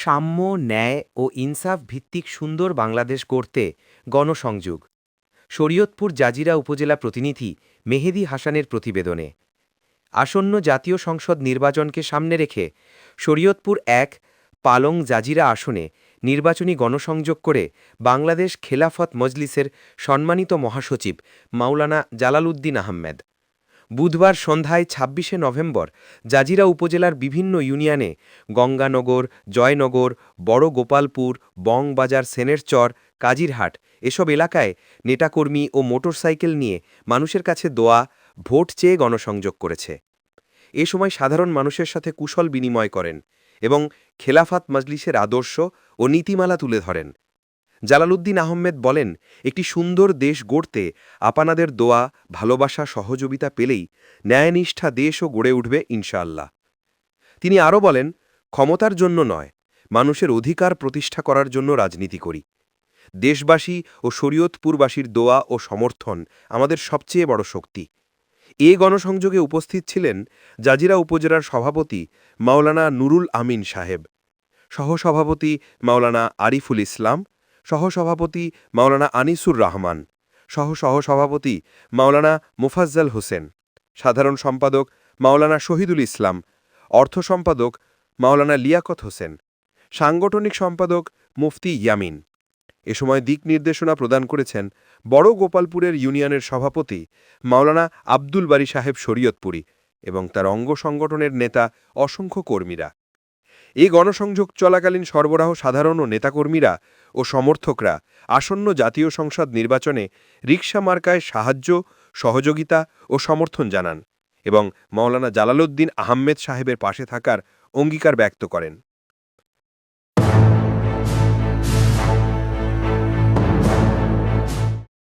সাম্য, ন্যায় ও ইনসাফ ভিত্তিক সুন্দর বাংলাদেশ গড়তে গণসংযোগ। শরীয়তপুর জাজিরা উপজেলা প্রতিনিধি মেহেদি হাসানের প্রতিবেদনে। আসন্ন জাতীয় সংসদ নির্বাচনকে সামনে রেখে শরীয়তপুর এক পালং জাজিরা আসনে নির্বাচনী গণসংযোগ করে বাংলাদেশ খেলাফত মজলিসের সম্মানিত মহাসচিব মাওলানা জালালউদ্দিন আহমেদ। বুধবার সন্ধ্যায় ছাব্বিশে নভেম্বর জাজিরা উপজেলার বিভিন্ন ইউনিয়নে গঙ্গানগর, জয়নগর বড় গোপালপুর বংবাজার, সেনেরচর, কাজিরহাট এসব এলাকায় নেতাকর্মী ও মোটরসাইকেল নিয়ে মানুষের কাছে দোয়া, ভোট চেয়ে গণসংযোগ করেছে। এ সময় সাধারণ মানুষের সাথে কুশল বিনিময় করেন এবং খেলাফাত মজলিসের আদর্শ ও নীতিমালা তুলে ধরেন। জালালউদ্দিন আহমেদ বলেন, একটি সুন্দর দেশ গড়তে আপনাদের দোয়া, ভালোবাসা, সহযোগিতা পেলেই ন্যায়নিষ্ঠা দেশও গড়ে উঠবে ইনশাআল্লাহ। তিনি আরও বলেন, ক্ষমতার জন্য নয়, মানুষের অধিকার প্রতিষ্ঠা করার জন্য রাজনীতি করি। দেশবাসী ও শরীয়তপুরবাসীর দোয়া ও সমর্থন আমাদের সবচেয়ে বড় শক্তি। এ গণসংযোগে উপস্থিত ছিলেন জাজিরা উপজেলার সভাপতি মাওলানা নুরুল আমিন সাহেব, সহসভাপতি মাওলানা আরিফুল ইসলাম সহসভাপতি মাওলানা আনিসুর রহমান সহ সহসভাপতি মাওলানা মুফাজ্জল হোসেন, সাধারণ সম্পাদক মাওলানা শহীদুল ইসলাম, অর্থ সম্পাদক মাওলানা লিয়াকত হোসেন, সাংগঠনিক সম্পাদক মুফতি ইয়ামিন। এ সময় দিক নির্দেশনা প্রদান করেছেন বড় গোপালপুরের ইউনিয়নের সভাপতি মাওলানা আব্দুল বারী সাহেব শরীয়তপুরী এবং তার অঙ্গ সংগঠনের নেতা অসংখ্য কর্মীরা। এই গণসংযোগ চলাকালীন সরবরাহ সাধারণ ও নেতাকর্মীরা ও সমর্থকরা আসন্ন জাতীয় সংসদ নির্বাচনে রিকশা মার্কায় সাহায্য, সহযোগিতা ও সমর্থন জানান এবং মাওলানা জালালউদ্দিন আহমেদ সাহেবের পাশে থাকার অঙ্গীকার ব্যক্ত করেন।